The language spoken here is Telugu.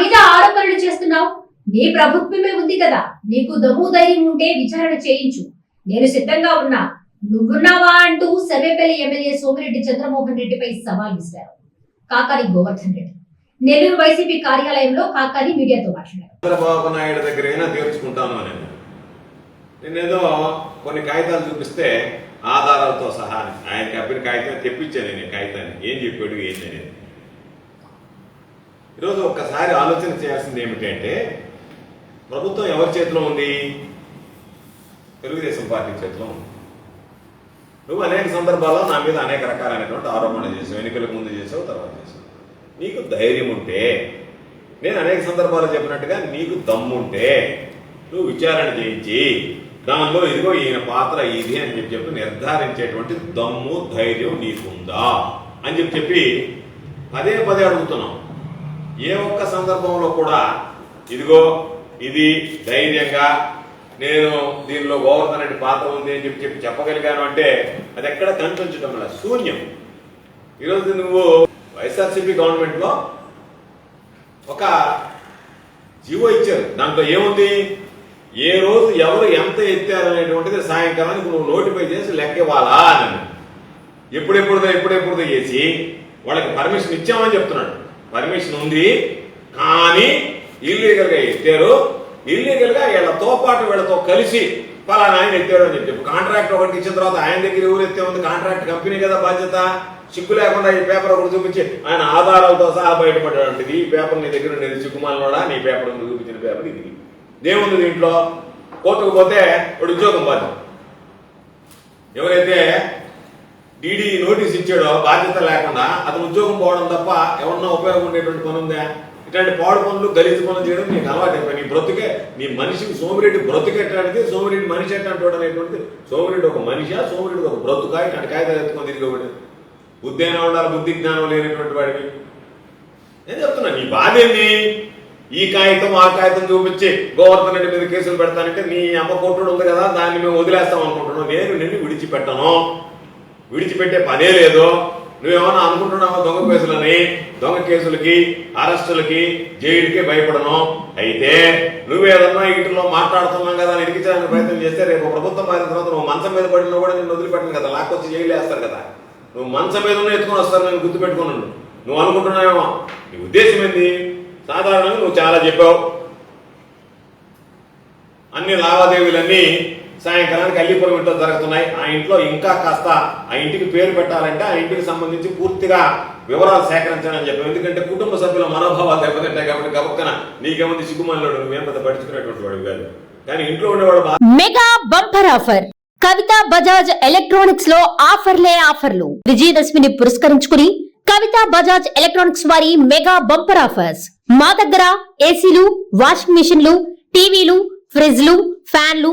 మీద ఆరోపణలు చేస్తున్నావు? నీ ప్రభుత్వమే ఉంది కదా. నీకు దమ్ము ధైర్యం ఉంటే విచారణ చేయించు. నేను సిద్ధంగా ఉన్నా. నువ్వున్నావా అంటూ సర్వేపల్లి ఎమ్మెల్యే సోమిరెడ్డి చంద్రమోహన్ రెడ్డిపై సవాల్ విసిరారు. కాకాని గోవర్ధన్ రెడ్డి. నెల్లూరు వైసీపీ కార్యాలయంలో కాకాని మీడియాతో మాట్లాడారు. చంద్రబాబు నాయుడు దగ్గరైనా తీర్చుకుంటాను అని నేనేదో కొన్ని కాగితాలు చూపిస్తే ఆధారాలతో సహా అని. ఆయన కప్పిన కాగితం తెప్పించాను నేను కాగితాన్ని ఏం చెప్పాడు ఏంటి అనేది ఈరోజు ఒక్కసారి ఆలోచన చేయాల్సింది ఏమిటంటే ప్రభుత్వం ఎవరి చేతిలో ఉంది? తెలుగుదేశం పార్టీ చేతిలో ఉంది. నువ్వు అనేక సందర్భాల్లో నా మీద అనేక రకాలైనటువంటి ఆరోపణలు చేసావు. ఎన్నికలకు ముందు చేసావు తర్వాత చేసావు. నీకు ధైర్యం ఉంటే నేను అనేక సందర్భాలు చెప్పినట్టుగా నీకు దమ్ముంటే నువ్వు విచారణ చేయించి దానిలో ఇదిగో ఈయన పాత్ర ఇది అని చెప్పి చెప్పి నిర్ధారించేటువంటి దమ్ము ధైర్యం నీకుందా అని చెప్పి చెప్పి పదే పదే అడుగుతున్నాం. ఏ ఒక్క సందర్భంలో కూడా ఇదిగో ఇది ధైర్యంగా నేను దీనిలో గోవర్ధన్ రెడ్డి పాత్ర ఉంది అని చెప్పి చెప్పి చెప్పగలిగాను అంటే అది ఎక్కడ కనిపించడం వల్ల శూన్యం. ఈరోజు నువ్వు వైఎస్ఆర్సీపీ గవర్నమెంట్లో ఒక జీవో ఇచ్చారు. దాంట్లో ఏముంది? ఏ రోజు ఎవరు ఎంత ఎత్తారు అనేటువంటిది సాయంకాలానికి నువ్వు నోటిఫై చేసి లెక్క ఇవ్వాలా అని ఎప్పుడెప్పుడుదో ఎప్పుడెప్పుడుదో చేసి వాళ్ళకి పర్మిషన్ ఇచ్చామని చెప్తున్నాడు. పర్మిషన్ ఉంది. కానీ ఇల్లీగల్గా ఎత్తారు. ఇల్లీగల్గా వీళ్ళతో పాటు వీళ్ళతో కలిసి పలానా ఆయన ఎత్తాడు అని చెప్పి కాంట్రాక్ట్ ఒకటి ఇచ్చిన తర్వాత ఆయన దగ్గర ఎవరు ఎత్తే ఉంది? కాంట్రాక్ట్ కంపెనీ కదా బాధ్యత. సిగ్గు లేకుండా ఈ పేపర్ ఒకటి చూపించి ఆయన ఆధారాలతో సహా బయటపడేటువంటిది. ఈ పేపర్ నీ దగ్గర ఉండేది సిగ్గుమాలనోడా నీ పేపర్ ఉంది చూపించిన పేపర్ ఇది. ఏముంది దీంట్లో. కోర్టుకు పోతే వాడు ఉద్యోగం బాధ్యత ఎవరైతే డీడీ నోటీస్ ఇచ్చాడో బాధ్యత లేకుండా అతను ఉద్యోగం పోవడం తప్ప ఎవరన్నా ఉపయోగం ఉండేటువంటి పని ఉందా? ఇట్లాంటి పాడు పనులు గలీజు పనులు చేయడం నీకు అలవాటు అయిపోయి నీ బ్రతుకే నీ మనిషికి సోమిరెడ్డి బ్రతుకు సోమిరెడ్డి మనిషి ఎట్లాంటి అనేటువంటిది. సోమిరెడ్డి ఒక మనిషి సోమిరెడ్డి ఒక బ్రతుకా? ఇట్లాంటి కాగితాలు ఎత్తుకొని తిరిగి బుద్ధి అయినా ఉండాలి బుద్ధి జ్ఞానం లేనటువంటి వాడివి. నేను చెప్తున్నా నీ బాధ ఏంది? ఈ కాగితం ఆ కాగితం చూపించి గోవర్ధన్ రెడ్డి మీద కేసులు పెడతానంటే నీ అమ్మ కొట్టుడు ఉంది కదా దాన్ని మేము వదిలేస్తాం అనుకుంటున్నాం నేను నిన్ను విడిచిపెట్టను. విడిచిపెట్టే పనే లేదు నువ్వేమన్నా అనుకుంటున్నావా దొంగ కేసులని? దొంగ కేసులకి అరెస్టులకి జైలుకి భయపడను. అయితే నువ్వేదన్నా వీటిలో మాట్లాడుతున్నాం కదా అని ఇరికించడానికి ప్రయత్నం చేస్తే రేపు ప్రభుత్వం మారిన తర్వాత నువ్వు మంచం మీద పడినా కూడా నేను వదిలిపెట్టను కదా. లాక్కొచ్చి జైలు వేస్తారు కదా. నువ్వు మంచం మీద ఉన్న ఎత్తుకొని వస్తారు నేను గుర్తుపెట్టుకున్నాను నువ్వు అనుకుంటున్నావేమో? నీ ఉద్దేశం ఏంది? సాధారణంగా నువ్వు చాలా చెప్పావు. అన్ని లావాదేవీలన్నీ సాయంకాలానికి అల్లిపురం ఇంట్లో జరుగుతున్నాయి ఆ ఇంట్లో ఇంకా కాస్త ఆ ఇంటికి పేరు పెట్టాలంటే ఆ ఇంటికి సంబంధించి పూర్తిగా వివరాలు సేకరించాలని చెప్పావు ఎందుకంటే కుటుంబ సభ్యుల మనోభావాలు దెబ్బతింటాయి కాబట్టి గబక్కన నీకేముంది సిగ్గుమాలినోడు నువ్వేం పెద్ద పట్టించుకునేటువంటి వాడు కాదు. కానీ ఇంట్లో ఉండేవాడు mega bumper offer. Kavitha Bajaj ఎలక్ట్రానిక్స్లో ఆఫర్లే ఆఫర్లు. విజయదశమిని పురస్కరించుకుని కవిత బజాజ్ ఎలక్ట్రానిక్స్ వారి మెగా బంపర్ ఆఫర్స్. మా దగ్గర ఏసీలు వాషింగ్ మిషన్లు టీవీలు ఫ్రిడ్జ్లు ఫ్యాన్లు